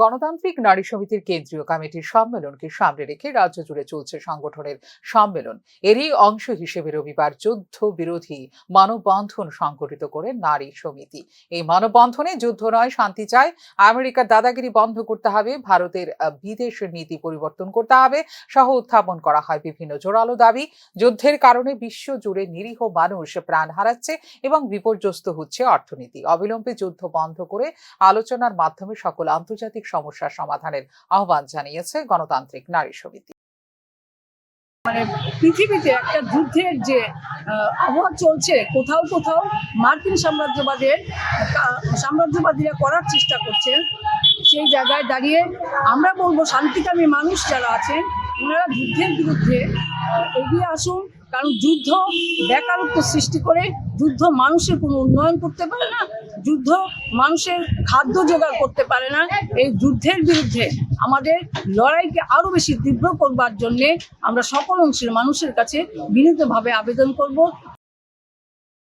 গণতান্ত্রিক নারী সমিতির কেন্দ্রীয় কমিটির সম্মেলনকে সামনে রেখে রাজ্য জুড়ে চলছে সংগঠনের সম্মেলন। এরই অংশ হিসেবে রবিবার যুদ্ধ বিরোধী মানববন্ধন সংগঠিত করে নারী সমিতি। এই মানববন্ধনে যুদ্ধ নয়, শান্তি চায় আমেরিকার দাদাগিরি বন্ধ করতে হবে, ভারতের বিদেশ নীতি পরিবর্তন করতে হবে, সহ উত্থাপন করা হয় বিভিন্ন জোরালো দাবি। যুদ্ধের কারণে বিশ্ব জুড়ে নিরীহ মানুষ প্রাণ হারাচ্ছে এবং বিপর্যস্ত হচ্ছে অর্থনীতি। অবিলম্বে যুদ্ধ বন্ধ করে আলোচনার মাধ্যমে সকল আন্তর্জাতিক সমস্যার সমাধানের আহ্বান জানিয়েছে গণতান্ত্রিক নারী সমিতি। মানে পৃথিবীতে একটা যুদ্ধের যে আবহাওয়া চলছে, কোথাও কোথাও মার্কিন সাম্রাজ্যবাদের সাম্রাজ্যবাদীরা করার চেষ্টা করছেন, সেই জায়গায় দাঁড়িয়ে আমরা বলব শান্তিকামী মানুষ যারা আছেন, ওনারা যুদ্ধের বিরুদ্ধে এগিয়ে আসুন, কারণ যুদ্ধ বেকারত্ব সৃষ্টি করে, যুদ্ধ মানুষের কোনো উন্নয়ন করতে পারে না যুদ্ধ মানুষের খাদ্য জোগাড় করতে পারে না। এই যুদ্ধের বিরুদ্ধে আমাদের লড়াইকে আরও বেশি তীব্র করবার জন্যে আমরা সকল অংশের মানুষের কাছে বিনীতভাবে আবেদন করব।